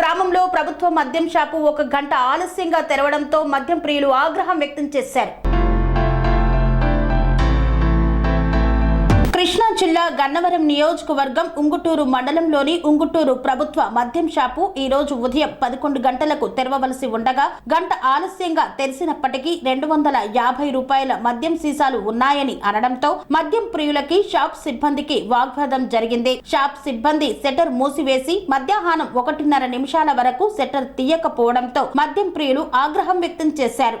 గ్రామంలో ప్రభుత్వ మద్యం షాపు ఒక గంట ఆలస్యంగా తెరవడంతో మద్యం ప్రియులు ఆగ్రహం వ్యక్తం చేశారు. కృష్ణా జిల్లా గన్నవరం నియోజకవర్గం ఉంగుటూరు మండలంలోని ఉంగుటూరు ప్రభుత్వ మద్యం షాపు ఈ రోజు ఉదయం పదకొండు గంటలకు తెరవవలసి ఉండగా గంట ఆలస్యంగా తెరిసినప్పటికీ రెండు వందల యాభై రూపాయల మద్యం సీసాలు ఉన్నాయని అనడంతో మద్యం ప్రియులకి షాప్ సిబ్బందికి వాగ్వాదం జరిగింది. షాప్ సిబ్బంది సెటర్ మూసివేసి మధ్యాహ్నం ఒకటిన్నర నిమిషాల వరకు సెటర్ తీయకపోవడంతో మద్యం ప్రియులు ఆగ్రహం వ్యక్తం చేశారు.